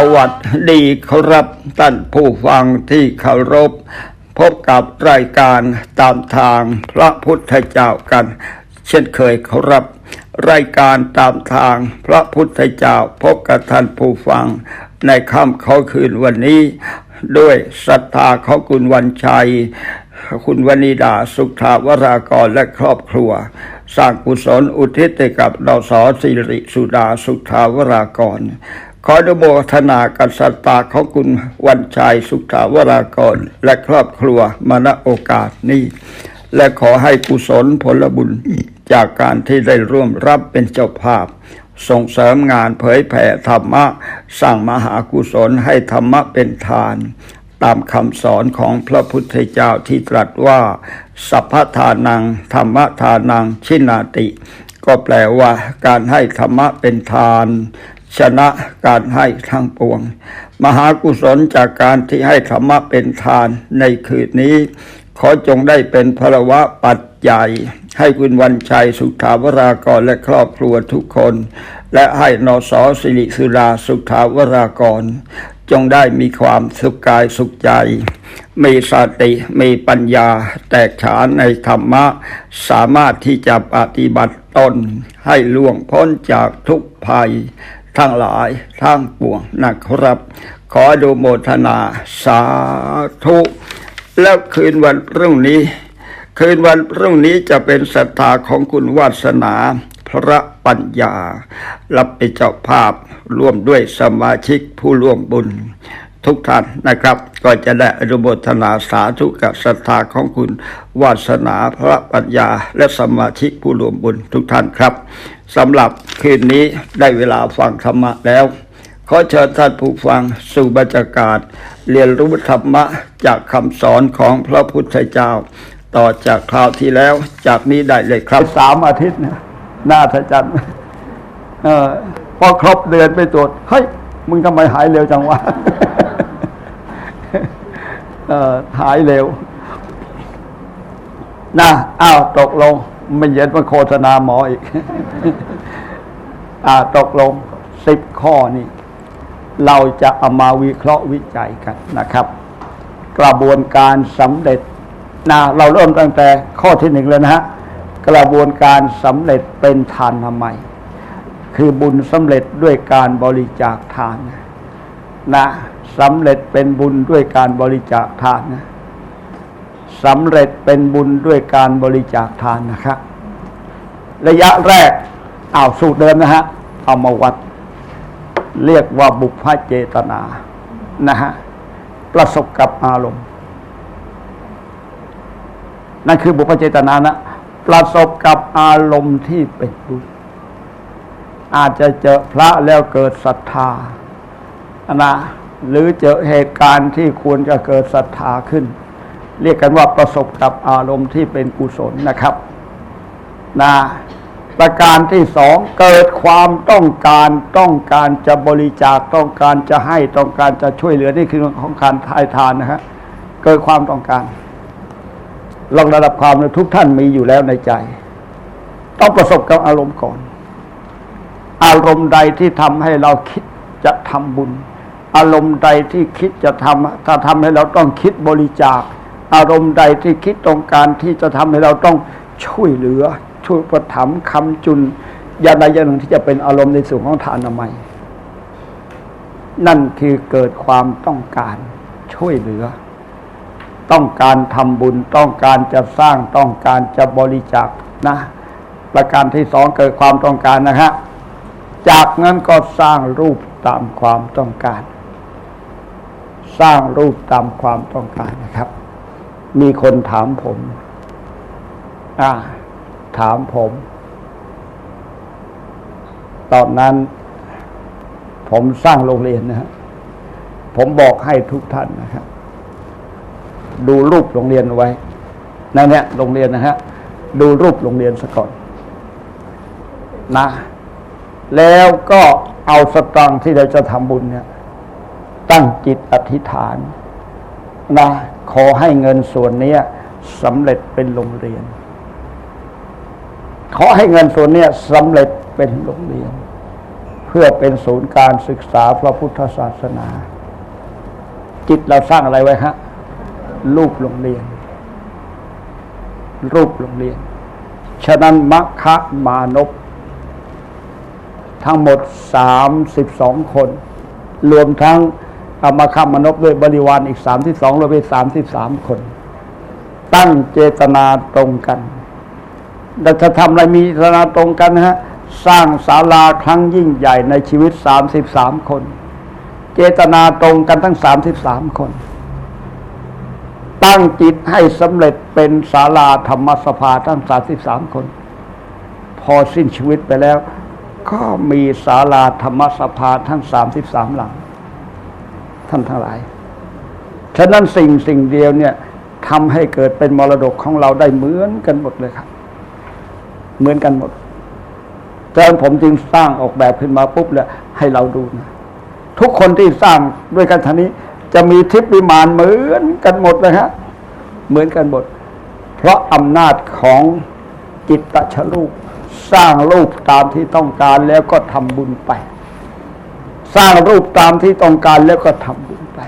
สวัสดีครับท่านผู้ฟังที่เคารพ พบกับรายการตามทางพระพุทธเจ้ากัน เช่นเคยครับ รายการตามทางพระพุทธเจ้าพบกับท่านผู้ฟัง ในค่ำเขาคืนวันนี้ ด้วยศรัทธาของคุณวันชัย คุณวนิดาสุขาวรากรและครอบครัวสร้างกุศลอุทิศให้กับดาสสิริสุดาสุขาวรากร ขออนุโมทนากับศรัทธาของคุณวันชัยสุขาวรากร และครอบครัวมาณโอกาสนี้ และขอให้กุศลผลบุญจากการที่ได้ร่วมรับเป็นเจ้าภาพ ส่งเสริมงานเผยแผ่ธรรมะ สร้างมหากุศลให้ธรรมะเป็นทาน ตามคำสอนของพระพุทธเจ้าที่ตรัสว่า สัพพทานัง ธรรมทานัง ชินาติ ก็แปลว่าการให้ธรรมะเป็นทาน ชนะการให้ทั้งปวง มหากุศลจากการที่ให้ธรรมะเป็นทานในคืนนี้ ขอจงได้เป็นพลวะปัจจัยให้คุณวันชัยสุขาวรากรและครอบครัวทุกคน และให้นสสิริสุราสุขาวรากร จงได้มีความสุขกายสุขใจ มีสติมีปัญญาแตกฉานในธรรมะ สามารถที่จะปฏิบัติตนให้ล่วงพ้นจากทุกภัย ทั้งหลายทั้งปวงนะครับ ขอดูโมทนาสาธุแล้วคืนวันพรุ่งนี้ คืนวันพรุ่งนี้จะเป็นศรัทธาของคุณวาสนาพระปัญญา รับเป็นเจ้าภาพร่วมด้วยสมาชิกผู้ร่วมบุญ ทุกท่านนะครับ ก็จะได้อนุโมทนาสาธุกับศรัทธาของคุณ วาสนาพระปัญญา และสมาชิผู้รวมบุญทุกท่านครับสำหรับคืนนี้ได้เวลาฟังธรรมะแล้ว ขอเชิญท่านผู้ฟังสู่บรรยากาศ เรียนรู้ธรรมะจากคำสอนของพระพุทธเจ้า ต่อจากคราวที่แล้วจากนี้ได้เลยครับสามอาทิตย์นี่ยน่าทะจันเออพอครบเดือนไปตรวจเฮ้ยมึงทำไมหายเร็วจังวะ หายเร็วนะอ้าวตกลง ไม่เย็นมาโฆษณาหมออีกอ่าตกลงสิบข้อนี่เราจะเอามาวิเคราะห์วิจัยกันนะครับ กระบวนการสำเร็จนะเราเริ่มตั้งแต่ข้อที่หนึ่งเลยนะฮะกระบวนการสำเร็จเป็นทานทำไม คือบุญสำเร็จด้วยการบริจาคทานนะ สำเร็จเป็นบุญด้วยการบริจาคทานนะสำเร็จเป็นบุญด้วยการบริจาคทานนะครับ ระยะแรกเอาสูตรเดิมนะฮะเอามาวัด เรียกว่าบุพเจตนานะฮะประสบกับอารมณ์ นั่นคือบุพเจตนานะประสบกับอารมณ์ที่เป็นบุญอาจจะเจอพระแล้วเกิดศรัทธานะ หรือเจอเหตุการณ์ที่ควรจะเกิดศรัทธาขึ้น เรียกกันว่าประสบกับอารมณ์ที่เป็นกุศลนะครับนะประการที่สองเกิดความต้องการต้องการจะบริจาคต้องการจะให้ต้องการจะช่วยเหลือนี่คือของการทายทานนะฮะเกิดความต้องการลองระดับความเลยทุกท่านมีอยู่แล้วในใจ ต้องประสบกับอารมณ์ก่อน อารมณ์ใดที่ทำให้เราคิดจะทำบุญ อารมณ์ใดที่คิดจะทำถ้าทำให้เราต้องคิดบริจาค อารมณ์ใดที่คิดต้องการที่จะทำให้เราต้องช่วยเหลือ ช่วยประถมคำจุนอย่างใดอย่างหนึ่งที่จะเป็นอารมณ์ในส่วนของทานนามัย นั่นคือเกิดความต้องการช่วยเหลือ ต้องการทำบุญต้องการจะสร้างต้องการจะบริจาคนะ ประการที่สองเกิดความต้องการนะฮะจากนั้นก็สร้างรูปตามความต้องการ สร้างรูปตามความต้องการนะครับ มีคนถามผม อ่า ถามผม ตอนนั้น ผมสร้างโรงเรียนนะฮะผมบอกให้ทุกท่านนะครับ ดูรูปโรงเรียนไว้นั่นเนี่ยโรงเรียนนะฮะดูรูปโรงเรียนซะก่อนนะ แล้วก็เอาสตางค์ที่เราจะทำบุญเนี่ย ตั้งจิตอธิษฐานนะขอให้เงินส่วนนี้สำเร็จเป็นโรงเรียน ขอให้เงินส่วนนี้สำเร็จเป็นโรงเรียน เพื่อเป็นศูนย์การศึกษาพระพุทธศาสนา จิตเราสร้างอะไรไว้ฮะ รูปโรงเรียน รูปโรงเรียน ฉะนั้นมัคคะมานพทั้งหมดสามสิบสองคน รวมทั้ง เอามาคามานพด้วยบริวารอีกสามที่สองรวมเป็นสามสิบสามคน ตั้งเจตนาตรงกันแต่จะทำอะไรมีเจตนาตรงกันนะฮะสร้างศาลาครั้งยิ่งใหญ่ในชีวิตสามสิบสามคน เจตนาตรงกันทั้งสามสิบสามคน ตั้งจิตให้สำเร็จเป็นศาลาธรรมสภาทั้งสามสิบสามคน พอสิ้นชีวิตไปแล้ว ก็มีศาลาธรรมสภาทั้งสามสิบสามหลัง ท่านทั้งหลาย ฉะนั้นสิ่งสิ่งเดียวเนี่ยทำให้เกิดเป็นมรดกของเราได้เหมือนกันหมดเลยครับ เหมือนกันหมดดังนั้นผมจึงสร้างออกแบบขึ้นมาปุ๊บเลยให้เราดูนะทุกคนที่สร้างด้วยกันทางนี้ จะมีทิพย์วิมานเหมือนกันหมดเลยฮะเหมือนกันหมด เพราะอำนาจของจิตตชรูปสร้างรูปตามที่ต้องการแล้วก็ทำบุญไป สร้างรูปตามที่ต้องการแล้วก็ทำบุญไป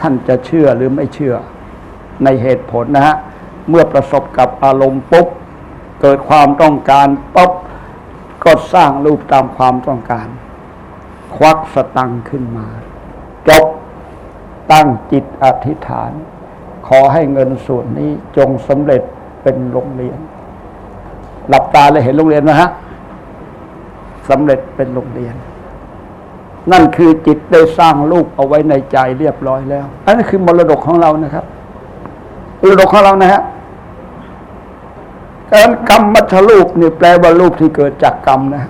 ท่านจะเชื่อหรือไม่เชื่อ ในเหตุผลนะฮะ เมื่อประสบกับอารมณ์ปุ๊บ เกิดความต้องการปุ๊บ ก็สร้างรูปตามความต้องการ ควักสตังค์ขึ้นมา จบตั้งจิตอธิษฐาน ขอให้เงินส่วนนี้จงสำเร็จเป็นโรงเรียน หลับตาเลยเห็นโรงเรียนนะฮะ สำเร็จเป็นโรงเรียน นั่นคือจิตได้สร้างรูปเอาไว้ในใจเรียบร้อยแล้ว อันนี้คือมรดกของเรานะครับมรดกของเรานะฮะการกรรมมัชรูปนี่แปลว่ารูปที่เกิดจากกรรมนะ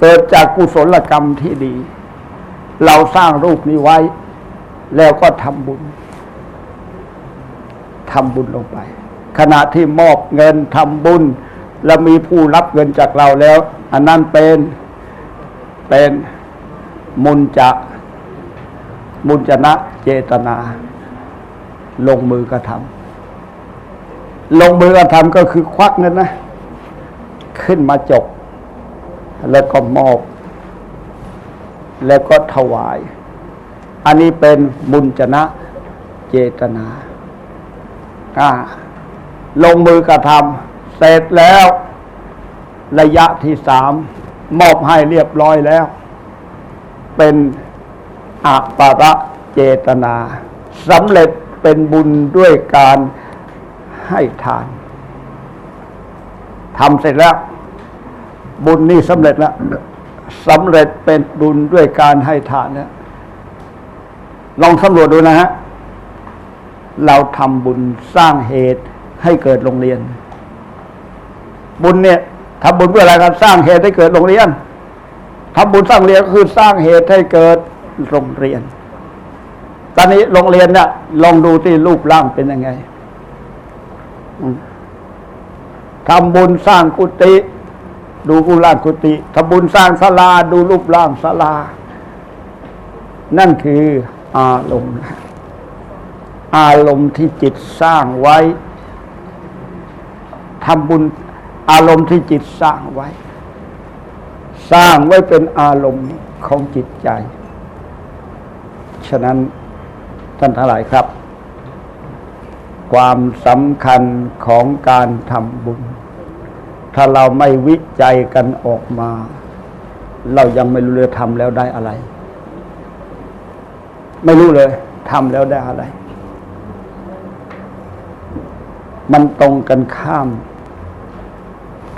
เกิดจากกุศลกรรมที่ดี เราสร้างรูปนี้ไว้ แล้วก็ทำบุญทำบุญลงไป ขณะที่มอบเงินทำบุญ แล้วมีผู้รับเงินจากเราแล้ว อันนั้นเป็นเป็นมุนจะมุนจนะเจตนา ลงมือกระทำลงมือกระทำก็คือควักเงินนะ ขึ้นมาจบ แล้วก็มอบ แล้วก็ถวาย อันนี้เป็นมุนจนะเจตนาอ่าลงมือกระทำ เสร็จแล้ว ระยะที่สามมอบให้เรียบร้อยแล้ว เป็นอัปาระเจตนาสำเร็จเป็นบุญด้วยการให้ทานทำเสร็จแล้ว บุญนี่สำเร็จแล้วสำเร็จเป็นบุญด้วยการให้ทานเนี่ยลองสำรวจดูนะฮะ เราทำบุญสร้างเหตุให้เกิดโรงเรียน บุญเนี่ยทำบุญเพื่ออะไรกันสร้างเหตุให้เกิดโรงเรียนทำบุญสร้างเรียนก็คือสร้างเหตุให้เกิดโรงเรียน ตอนนี้โรงเรียนเนี่ยลองดูที่รูปร่างเป็นยังไงทำบุญสร้างกุฏิดูรูปร่างกุฏิทำบุญสร้างศาลาดูรูปร่างศาลา นั่นคืออารมณ์ อารมณ์ที่จิตสร้างไว้ทำบุญ อารมณ์ที่จิตสร้างไว้ สร้างไว้เป็นอารมณ์ของจิตใจ ฉะนั้นท่านทั้งหลายครับ ความสำคัญของการทำบุญ ถ้าเราไม่วิจัยกันออกมา เรายังไม่รู้เลยทำแล้วได้อะไร ไม่รู้เลยทำแล้วได้อะไร มันตรงกันข้าม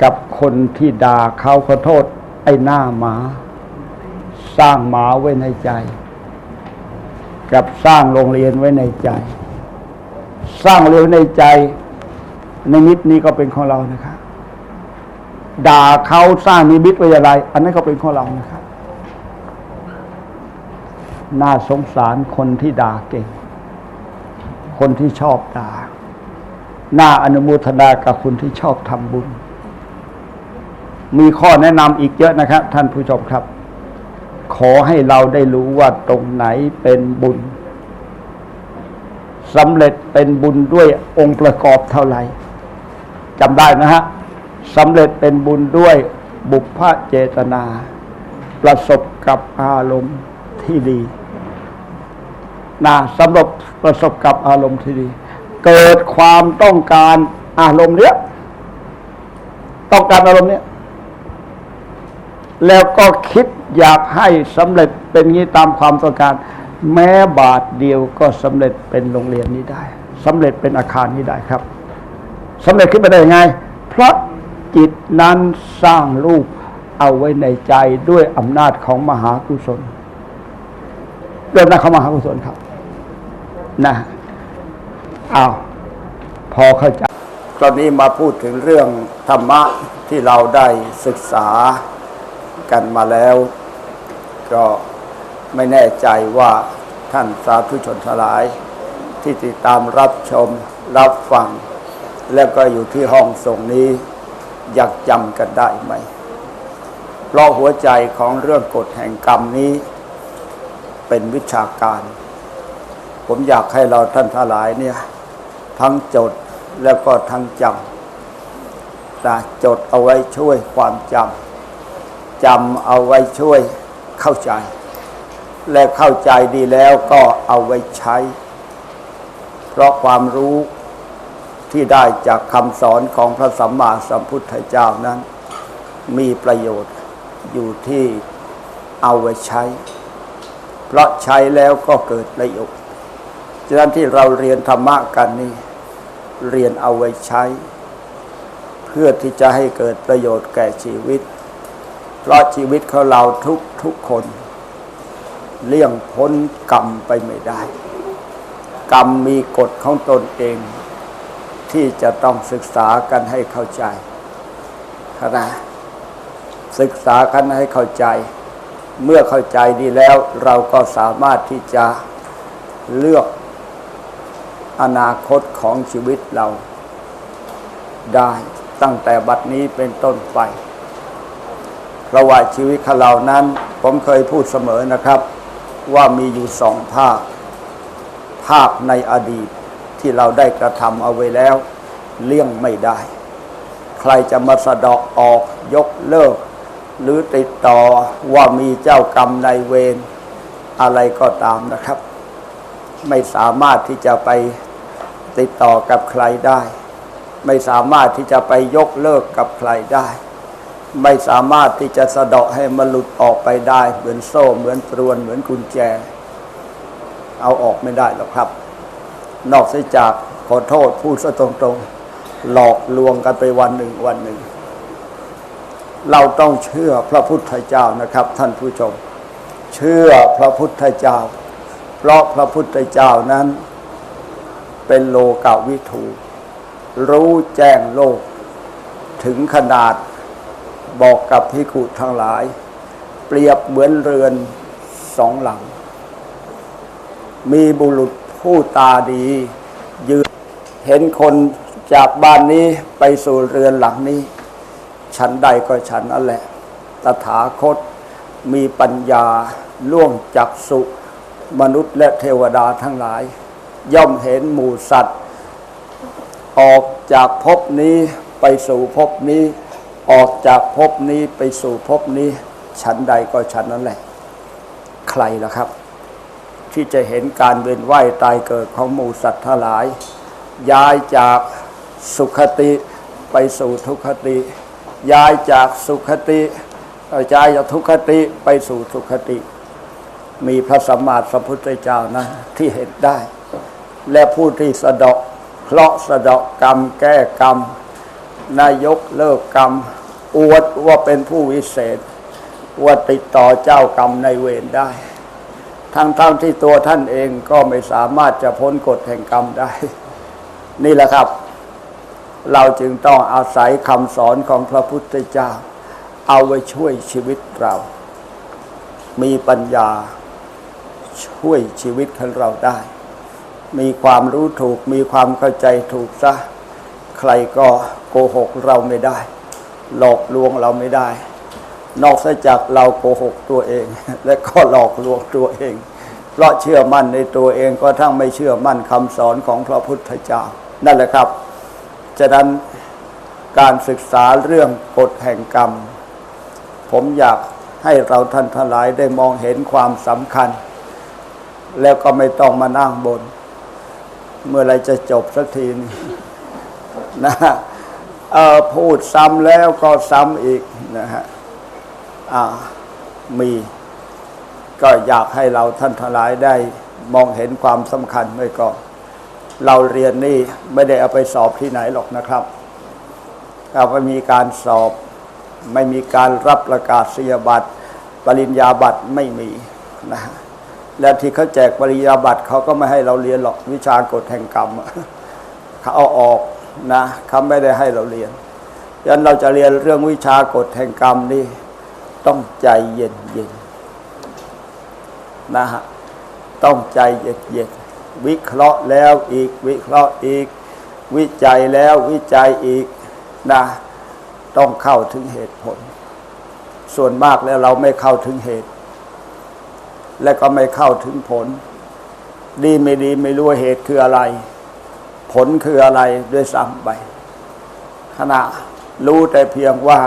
กับคนที่ด่าเขาขอโทษ ไอ้หน้าหมา สร้างหมาไว้ในใจ กับสร้างโรงเรียนไว้ในใจ สร้างโรงเรียนในใจ ในมิตนี้ก็เป็นของเรานะครับ ด่าเขาสร้างนิมิตไว้อะไร อันนั้นก็เป็นของเรานะครับ น่าสงสารคนที่ด่าเก่ง คนที่ชอบด่าน่าอนุโมทนากับคนที่ชอบทำบุญ มีข้อแนะนำอีกเยอะนะครับ ท่านผู้ชมครับ ขอให้เราได้รู้ว่าตรงไหนเป็นบุญสำเร็จเป็นบุญด้วยองค์ประกอบเท่าไหร่จำได้นะฮะสำเร็จเป็นบุญด้วยบุพเจตนา ประสบกับอารมณ์ที่ดีนะสำหรับประสบกับอารมณ์ที่ดี เกิดความต้องการอารมณ์เนี้ยต้องการอารมณ์เนี้ย แล้วก็คิดอยากให้สำเร็จเป็นงี้ตามความต้องการ แม้บาทเดียวก็สำเร็จเป็นโรงเรียนนี้ได้สำเร็จเป็นอาคารนี้ได้ครับสำเร็จขึ้นไปได้ยังไง เพราะจิตนั้นสร้างรูปเอาไว้ในใจด้วยอำนาจของมหากุศลด้วยอำนาจของมหากุศลครับนะอ้าวพอเข้าใจตอนนี้มาพูดถึงเรื่องธรรมะที่เราได้ศึกษา กันมาแล้ว ก็ไม่แน่ใจว่าท่านสาธุชนทลาย ที่ติดตามรับชมรับฟัง แล้วก็อยู่ที่ห้องส่งนี้อยากจำกันได้ไหม เพราะหัวใจของเรื่องกฎแห่งกรรมนี้ เป็นวิชาการ ผมอยากให้เราท่านทลายเนี่ย ทั้งจดแล้วก็ทั้งจำนะจดเอาไว้ช่วยความจำ จำเอาไว้ช่วยเข้าใจ และเข้าใจดีแล้วก็เอาไว้ใช้ เพราะความรู้ที่ได้จากคำสอนของพระสัมมาสัมพุทธเจ้านั้น มีประโยชน์อยู่ที่เอาไว้ใช้ เพราะใช้แล้วก็เกิดประโยชน์ฉะนั้นที่เราเรียนธรรมะกันนี่เรียนเอาไว้ใช้ เพื่อที่จะให้เกิดประโยชน์แก่ชีวิต เพราะชีวิตของเราทุกทุกคน เลี่ยงพ้นกรรมไปไม่ได้ กรรมมีกฎของตนเอง ที่จะต้องศึกษากันให้เข้าใจนะศึกษากันให้เข้าใจ เมื่อเข้าใจดีแล้วเราก็สามารถที่จะเลือกอนาคตของชีวิตเราได้ตั้งแต่บัดนี้เป็นต้นไป ระว่าชีวิตของเรานั้น ผมเคยพูดเสมอนะครับ ว่ามีอยู่สองภาค ภาคในอดีตที่เราได้กระทำเอาไว้แล้ว เลี่ยงไม่ได้ ใครจะมาสะเดาะออกยกเลิก หรือติดต่อว่ามีเจ้ากรรมนายเวรอะไรก็ตามนะครับ ไม่สามารถที่จะไปติดต่อกับใครได้ ไม่สามารถที่จะไปยกเลิกกับใครได้ ไม่สามารถที่จะสะเดาะให้มันหลุดออกไปได้ เหมือนโซ่เหมือนตรวนเหมือนกุญแจ เอาออกไม่ได้หรอกครับ นอกจากขอโทษพูดซะตรงๆ หลอกลวงกันไปวันหนึ่งวันหนึ่ง เราต้องเชื่อพระพุทธเจ้านะครับ ท่านผู้ชม เชื่อพระพุทธเจ้า เพราะพระพุทธเจ้านั้น เป็นโลกาวิถูรู้แจ้งโลก ถึงขนาด บอกกับพิคุทั้งหลาย เปรียบเหมือนเรือนสองหลัง มีบุรุษผู้ตาดี ยืนเห็นคนจากบ้านนี้ไปสู่เรือนหลังนี้ ฉันใดก็ฉันนั่นแหละ ตถาคตมีปัญญาล่วงจักสุมนุษย์และเทวดาทั้งหลาย ย่อมเห็นหมู่สัตว์ ออกจากภพนี้ไปสู่ภพนี้ ออกจากภพนี้ไปสู่ภพนี้ฉันใดก็ฉันนั่นแหละ ใครล่ะครับ ที่จะเห็นการเวียนว่ายตายเกิดของหมู่สัตว์ทั้งหลาย ย้ายจากสุขติไปสู่ทุกขติ ย้ายจากสุขติย้ายจากทุกขติไปสู่สุขติ มีพระสัมมาสัมพุทธเจ้านะที่เห็นได้ และผู้ที่สะเดาะเคราะห์สะเดาะกรรมแก้กรรมนายกเลิกกรรม อวดว่าเป็นผู้วิเศษว่าติดต่อเจ้ากรรมในเวรได้ ทั้งๆทที่ตัวท่านเองก็ไม่สามารถจะพ้นกฎแห่งกรรมได้ นี่แหละครับ เราจึงต้องอาศัยคำสอนของพระพุทธเจ้า เอาไว้ช่วยชีวิตเรา มีปัญญาช่วยชีวิตของเราได้ มีความรู้ถูกมีความเข้าใจถูกซะ ใครก็โกหกเราไม่ได้ หลอกลวงเราไม่ได้ นอกจากเราโกหกตัวเอง และก็หลอกลวงตัวเอง เพราะเชื่อมั่นในตัวเองก็ทั้งไม่เชื่อมั่นคำสอนของพระพุทธเจ้า นั่นแหละครับฉะนั้นการศึกษาเรื่องกฎแห่งกรรม ผมอยากให้เราท่านทั้งหลายได้มองเห็นความสำคัญ แล้วก็ไม่ต้องมานั่งบน เมื่อไรจะจบสักทีนึงนะฮะ เออพูดซ้ำแล้วก็ซ้ำอีกนะฮะอ่ามีก็อยากให้เราท่านทั้งหลายได้มองเห็นความสำคัญไว้ก่อนเราเรียนนี่ไม่ได้เอาไปสอบที่ไหนหรอกนะครับเราไม่มีการสอบ ไม่มีการรับประกาศนียบัตร ปริญญาบัตรไม่มีนะฮะและที่เขาแจกปริญญาบัตรเขาก็ไม่ให้เราเรียนหรอกวิชากฎแห่งกรรมเขาเอาออก นะเขาไม่ได้ให้เราเรียนดันเราจะเรียนเรื่องวิชากฎแห่งกรรมนี่ต้องใจเย็นเย็นนะฮะต้องใจเย็นเย็นวิเคราะห์แล้วอีก วิเคราะห์อีก วิจัยแล้ววิจัยอีกนะต้องเข้าถึงเหตุผล ส่วนมากแล้วเราไม่เข้าถึงเหตุ และก็ไม่เข้าถึงผล ดีไม่ดีไม่รู้ว่าเหตุคืออะไร ผลคืออะไรด้วยซ้ำไปขณะรู้แต่เพียงว่า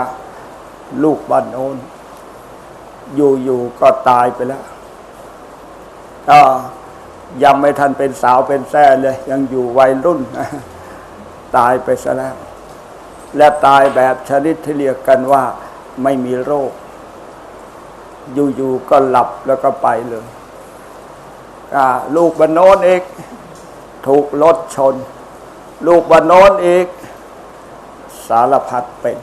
ลูกบ้านโน้นอยู่ๆก็ตายไปแล้วก็ยังไม่ทันเป็นสาวเป็นแซ่เลย ยังอยู่วัยรุ่น ตายไปซะแล้ว และตายแบบชนิดที่เรียกกันว่า ไม่มีโรค อยู่ๆก็หลับแล้วก็ไปเลยลูกบ้านโน้นอีก ถูกรถชน ลูกบ้านโน้นอีก สารพัดเป็น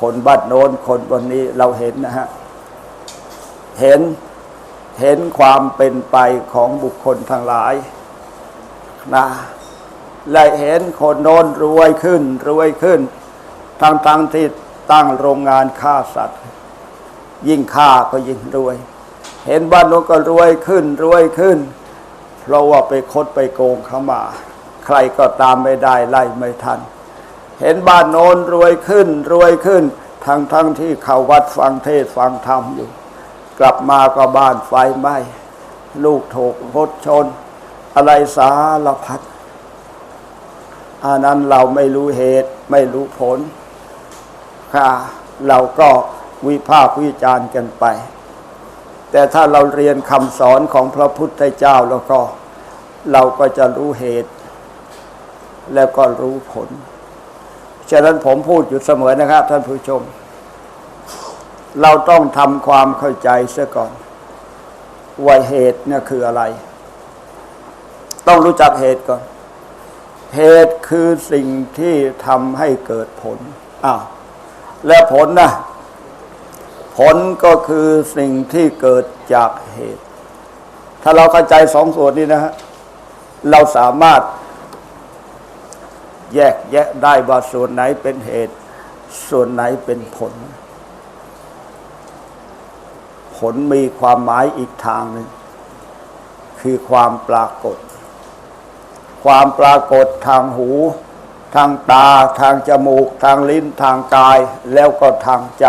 คนบ้านโน้นคนบนนี้เราเห็นนะฮะ เห็นเห็นความเป็นไปของบุคคลทั้งหลายนะและเห็นคนโน้นรวยขึ้น รวยขึ้นทั้งทั้งที่ตั้งโรงงานฆ่าสัตว์ ยิ่งฆ่าก็ยิ่งรวย เห็นบ้านโน้นก็รวยขึ้น รวยขึ้น ราะว่าไปคดไปโกงเข้ามา ใครก็ตามไม่ได้ไล่ไม่ทัน เห็นบ้านโน้นรวยขึ้นรวยขึ้น ทั้งทั้งที่เขาวัดฟังเทศฟังธรรมอยู่ กลับมาก็บ้านไฟไหม้ลูกถูกรถชน อะไรสารพัดอันนั้นเราไม่รู้เหตุไม่รู้ผล ค่ะ เราก็วิพากษ์วิจารณ์กันไป แต่ถ้าเราเรียนคำสอนของพระพุทธเจ้าแล้วก็ เราก็จะรู้เหตุ แล้วก็รู้ผล ฉะนั้นผมพูดอยู่เสมอนะครับ ท่านผู้ชม เราต้องทำความเข้าใจเสียก่อน ว่าเหตุเนี่ยคืออะไร ต้องรู้จักเหตุก่อน เหตุคือสิ่งที่ทำให้เกิดผลอ้าวและผลนะผลก็คือสิ่งที่เกิดจากเหตุ ถ้าเราเข้าใจสองส่วนนี้นะฮะ เราสามารถแยกแยะได้ว่าส่วนไหนเป็นเหตุ ส่วนไหนเป็นผล ผลมีความหมายอีกทางหนึ่ง คือความปรากฏ ความปรากฏทางหู ทางตา ทางจมูก ทางลิ้น ทางกาย แล้วก็ทางใจ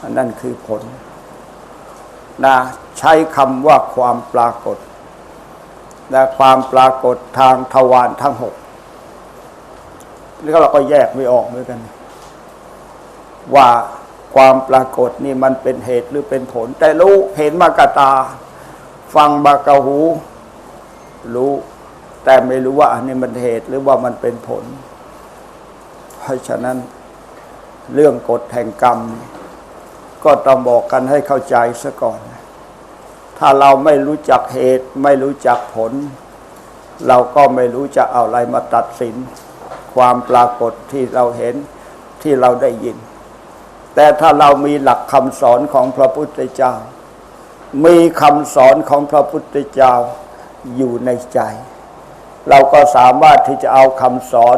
อันนั่นคือผลนะใช้คำว่าความปรากฏ และความปรากฏทางทวารทั้งหกนี่เราก็แยกไม่ออกเหมือนกัน ว่าความปรากฏนี่มันเป็นเหตุหรือเป็นผล แต่รู้เห็นมากบตา ฟังมากบหู รู้ แต่ไม่รู้ว่าอันนี้มันเหตุหรือว่ามันเป็นผล เพราะฉะนั้นเรื่องกฎแห่งกรรม ก็ต้องบอกกันให้เข้าใจซะก่อน ถ้าเราไม่รู้จักเหตุ ไม่รู้จักผล เราก็ไม่รู้จะเอาอะไรมาตัดสิน ความปรากฏที่เราเห็นที่เราได้ยิน แต่ถ้าเรามีหลักคำสอนของพระพุทธเจ้า มีคำสอนของพระพุทธเจ้าอยู่ในใจ เราก็สามารถที่จะเอาคำสอน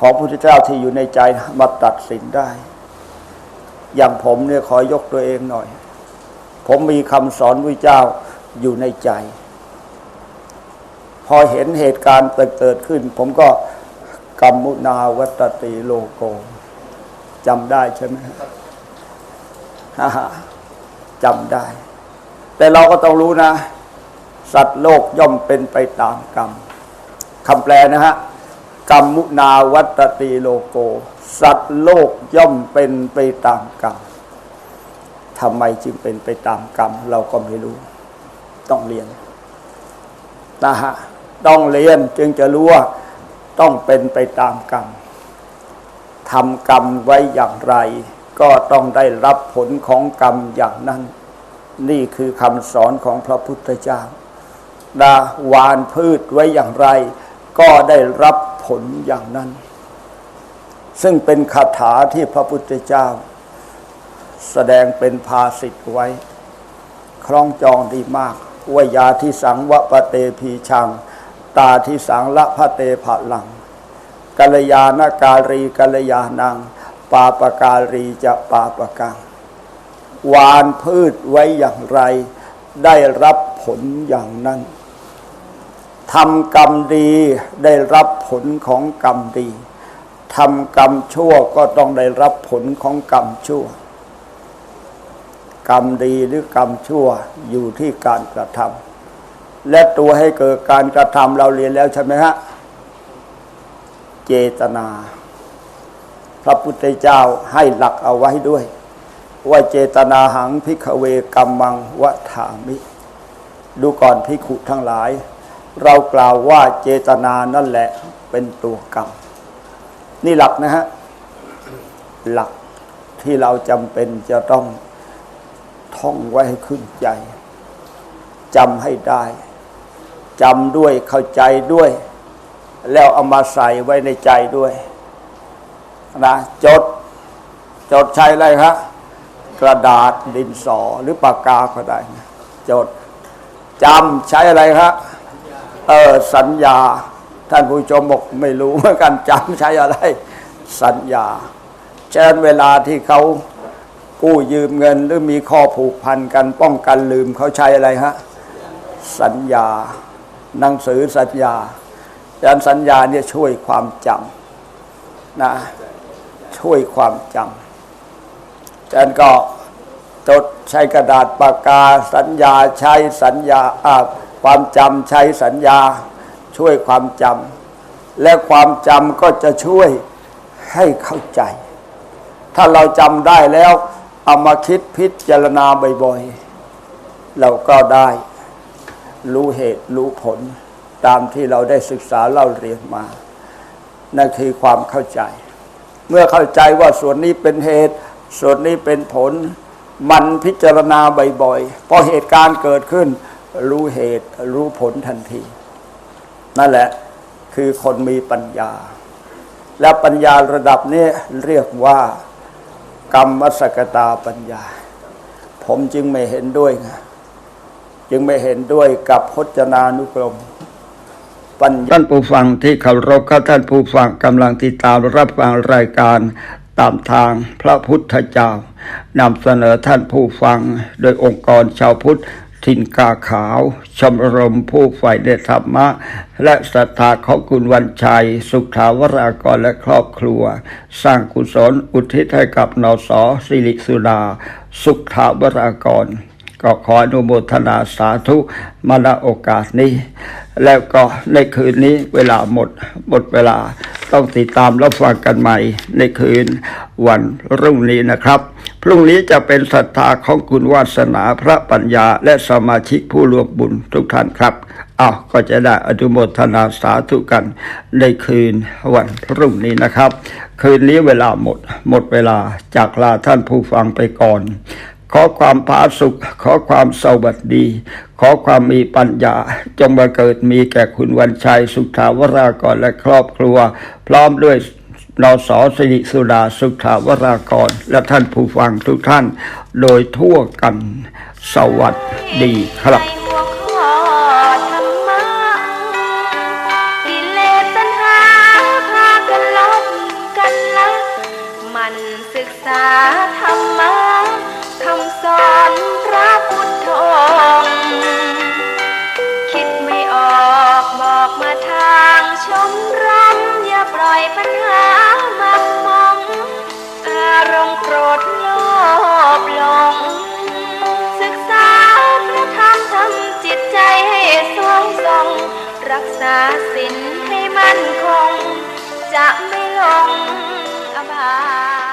ของพระพุทธเจ้าที่อยู่ในใจมาตัดสินได้ อย่างผมเนี่ยขอยกตัวเองหน่อย ผมมีคำสอนพระเจ้าอยู่ในใจ พอเห็นเหตุการณ์เกิดขึ้น ผมก็กัมมุนาวัตติโลโกจำได้ใช่ไหมจำได้ แต่เราก็ต้องรู้นะ สัตว์โลกย่อมเป็นไปตามกรรมคำแปลนะฮะกรรมุนาวัตติโลโก สัตว์โลกย่อมเป็นไปตามกรรม ทำไมจึงเป็นไปตามกรรม เราก็ไม่รู้ ต้องเรียนนะฮะต้องเรียนจึงจะรู้ว่าต้องเป็นไปตามกรรมทำกรรมไว้อย่างไร ก็ต้องได้รับผลของกรรมอย่างนั้น นี่คือคำสอนของพระพุทธเจ้าดาหวานพืชไว้อย่างไร ก็ได้รับผลอย่างนั้น ซึ่งเป็นคาถาที่พระพุทธเจ้า แสดงเป็นภาสิทธ์ไว้ คล้องจองดีมากวยาที่สังวะปะเตพีชัง ตาที่สังละพะเตผะลังกัลยาณการีกัลยาณัง ปาปการีจะปาปกังหวานพืชไว้อย่างไร ได้รับผลอย่างนั้นทำกรรมดีได้รับผลของกรรมดีทำกรรมชั่วก็ต้องได้รับผลของกรรมชั่ว กรรมดีหรือกรรมชั่วอยู่ที่การกระทำและตัวให้เกิดการกระทำเราเรียนแล้วใช่ไหมฮะ เจตนา พระพุทธเจ้าให้หลักเอาไว้ด้วย ว่าเจตนาหังพิกเวกรรมังวะถามิ ดูก่อนพิขุทั้งหลาย เรากล่าวว่าเจตนานั่นแหละเป็นตัวกรรม นี่หลักนะฮะ หลักที่เราจำเป็นจะต้อง ท่องไว้ให้ขึ้นใจจำให้ได้จำด้วยเข้าใจด้วย แล้วเอามาใส่ไว้ในใจด้วยนะจด จดใช้อะไรครับกระดาษดินสอหรือปากกาก็ได้นะจดจำใช้อะไรครับเออสัญญา ท่านผู้ชมบอกไม่รู้เหมือนกันจำใช้อะไร สัญญาเช่นเวลาที่เขา กู้ยืมเงินหรือมีข้อผูกพันกันป้องกันลืมเขาใช้อะไรฮะ สัญญา หนังสือสัญญาดังสัญญาเนี่ยช่วยความจำนะช่วยความจำดังก็จดใช้กระดาษปากกา สัญญาใช้สัญญาความจำใช้สัญญา ช่วยความจำและความจำก็จะช่วยให้เข้าใจ ถ้าเราจำได้แล้ว เอามาคิดพิจารณาบ่อยๆ เราก็ได้ รู้เหตุรู้ผล ตามที่เราได้ศึกษาเล่าเรียนมา นั่นคือความเข้าใจ เมื่อเข้าใจว่าส่วนนี้เป็นเหตุ ส่วนนี้เป็นผล มันพิจารณาบ่อยๆพอเหตุการณ์เกิดขึ้น รู้เหตุรู้ผลทันที นั่นแหละคือคนมีปัญญา และปัญญาระดับนี้เรียกว่า กรรมสกตาปัญญา ผมจึงไม่เห็นด้วยไงจึงไม่เห็นด้วยกับพจนานุกรม ปัญญาท่านผู้ฟังที่เคารพครับท่านผู้ฟังกำลังติดตามรับฟังรายการตามทางพระพุทธเจ้านำเสนอท่านผู้ฟัง โดยองค์กรชาวพุทธ ทินกาขาว ชมรมผู้ฝ่ายเดชธรรมะ และศรัทธาของคุณวันชัย สุขาวรากรและครอบครัว สร้างกุศลอุทิศให้กับนสสิริสุดา สุขาวรากร ก็ขออนุโมทนาสาธุมาณโอกาสนี้ แล้วก็ในคืนนี้เวลาหมดหมดเวลาต้องติดตามรับฟังกันใหม่ในคืนวันรุ่งนี้นะครับ พรุ่งนี้จะเป็นศรัทธาของคุณวาสนาพระปัญญาและสมาชิกผู้ร่วมบุญทุกท่านครับอ้าวก็จะได้อนุโมทนาสาธุกันในคืนวันพรุ่งนี้นะครับ คืนนี้เวลาหมด หมดเวลาจากลาท่านผู้ฟังไปก่อน ขอความผาสุข ขอความสวัสดี ขอความมีปัญญา จงมาเกิดมีแก่คุณวันชัยสุขาวรากรและครอบครัว พร้อมด้วย นสสิริสุดาสุขาวรากร และท่านผู้ฟังทุกท่าน โดยทั่วกัน สวัสดีครับ สวงทรงรักษาศีลให้มั่นคง จะไม่ลงอบาย